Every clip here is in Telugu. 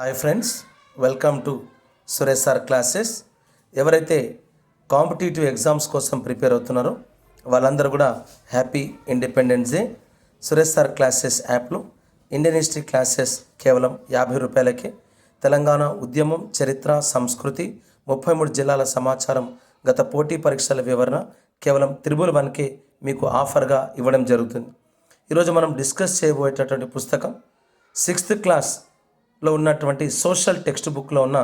Hi friends welcome to Suresh sir classes. ఎవరైతే కాంపిటేటివ్ ఎగ్జామ్స్ కోసం ప్రిపేర్ అవుతున్నారో వాళ్ళందరూ కూడా happy independence day. Suresh sir classes యాప్లో ఇండియన్ హిస్టరీ క్లాసెస్ కేవలం యాభై రూపాయలకే. తెలంగాణ ఉద్యమం చరిత్ర సంస్కృతి ముప్పై మూడు జిల్లాల సమాచారం గత పోటీ పరీక్షల వివరణ కేవలం త్రిబుల్ వన్కే మీకు ఆఫర్గా ఇవ్వడం జరుగుతుంది. ఈరోజు మనం డిస్కస్ చేయబోయేటటువంటి పుస్తకం సిక్స్త్ క్లాస్ లో ఉన్నటువంటి సోషల్ టెక్స్ట్ బుక్లో ఉన్న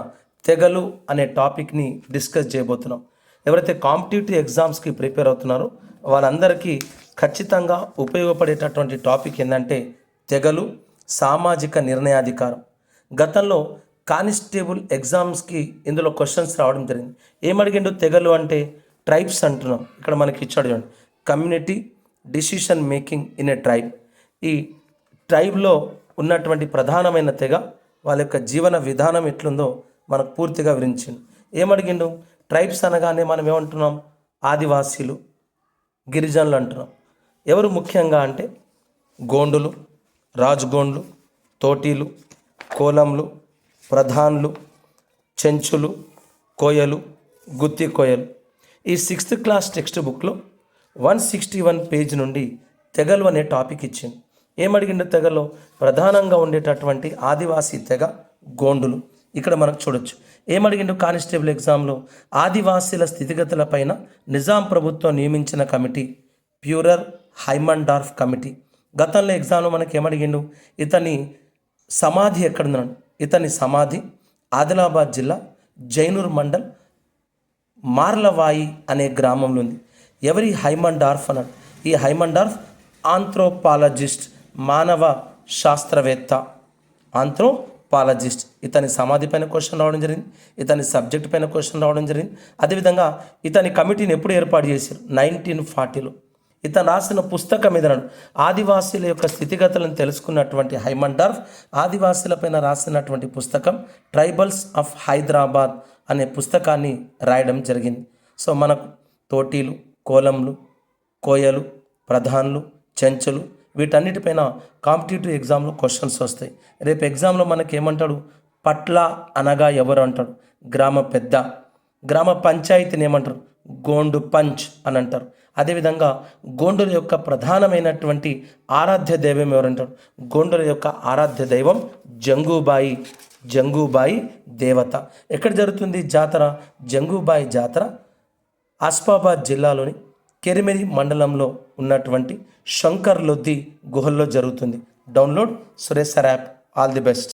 తెగలు అనే టాపిక్ని డిస్కస్ చేయబోతున్నాం. ఎవరైతే కాంపిటేటివ్ ఎగ్జామ్స్కి ప్రిపేర్ అవుతున్నారో వాళ్ళందరికీ ఖచ్చితంగా ఉపయోగపడేటటువంటి టాపిక్ ఏంటంటే తెగలు సామాజిక నిర్ణయాధికారం. గతంలో కానిస్టేబుల్ ఎగ్జామ్స్కి ఇందులో క్వశ్చన్స్ రావడం జరిగింది. ఏమడిగిండు తెగలు అంటే ట్రైబ్స్ అంటున్నాం. ఇక్కడ మనకి ఇచ్చాడు చూడండి. Community decision making in a tribe ఈ ట్రైబ్లో ఉన్నటువంటి ప్రధానమైన తెగ వాళ్ళ యొక్క జీవన విధానం ఎట్లుందో మనకు పూర్తిగా వివరించిండు. ఏమడిగిండు? ట్రైబ్స్ అనగానే మనం ఏమంటున్నాం? ఆదివాసీలు గిరిజనులు అంటున్నాం. ఎవరు ముఖ్యంగా అంటే గోండులు రాజుగోండ్లు తోటీలు కోలంలు ప్రధాన్లు చెంచులు కోయలు గుత్తి కోయలు. ఈ సిక్స్త్ క్లాస్ టెక్స్ట్ బుక్లో వన్ సిక్స్టీ వన్ పేజ్ నుండి తెగలు అనే టాపిక్ ఇచ్చింది ఏమడిగిండు తెగలో? ప్రధానంగా ఉండేటటువంటి ఆదివాసీ తెగ గోండులు. ఇక్కడ మనం చూడొచ్చు. ఏమడిగిండు కానిస్టేబుల్ ఎగ్జామ్లో? ఆదివాసీల స్థితిగతులపైన నిజాం ప్రభుత్వం నియమించిన కమిటీ ప్యూరర్ హైమండార్ఫ్ కమిటీ. గతంలో ఎగ్జామ్లో మనకి ఏమడిగిండు ఇతని సమాధి ఎక్కడున్నాడు ఇతని సమాధి ఆదిలాబాద్ జిల్లా జైనూర్ మండల్ మార్లవాయి అనే గ్రామంలో ఉంది. ఎవరి హైమన్ డార్ఫ్ అన్నాడు? ఈ హైమన్ డార్ఫ్ ఆంథ్రోపాలజిస్ట్ మానవ శాస్త్రవేత్త ఆంథ్రోపాలజిస్ట్ ఇతని సమాధి పైన క్వశ్చన్ రావడం జరిగింది. ఇతని సబ్జెక్ట్ పైన క్వశ్చన్ రావడం జరిగింది. అదేవిధంగా ఇతని కమిటీని ఎప్పుడు ఏర్పాటు చేశారు? నైన్టీన్ ఫార్టీలో ఇతను రాసిన పుస్తకం మీద ఆదివాసీల యొక్క స్థితిగతులను తెలుసుకున్నటువంటి హైమండర్ఫ్ డార్ఫ్ ఆదివాసీలపైన రాసినటువంటి పుస్తకం ట్రైబల్స్ ఆఫ్ హైదరాబాద్ అనే పుస్తకాన్ని రాయడం జరిగింది. సో మనకు తోటీలు కోలంలు కోయలు ప్రధాన్లు చెంచులు వీటన్నిటిపైన కాంపిటేటివ్ ఎగ్జామ్లో క్వశ్చన్స్ వస్తాయి. రేపు ఎగ్జామ్లో మనకి ఏమంటాడు? పట్ల అనగా ఎవరు అంటాడు? గ్రామ పెద్ద. గ్రామ పంచాయతీని ఏమంటారు? గోండు పంచ్ అని అంటారు. అదేవిధంగా గోండుల యొక్క ప్రధానమైనటువంటి ఆరాధ్య దైవం ఎవరంటారు గోండుల యొక్క ఆరాధ్య దైవం జంగూబాయి. జంగూబాయి దేవత. ఎక్కడ జరుగుతుంది జాతర? జంగూబాయి జాతర ఆస్పాబాద్ జిల్లాలోని కెరిమెరి మండలంలో ఉన్నటువంటి శంకర్ లొద్ది గుహల్లో జరుగుతుంది. Download Suresh app. All the best.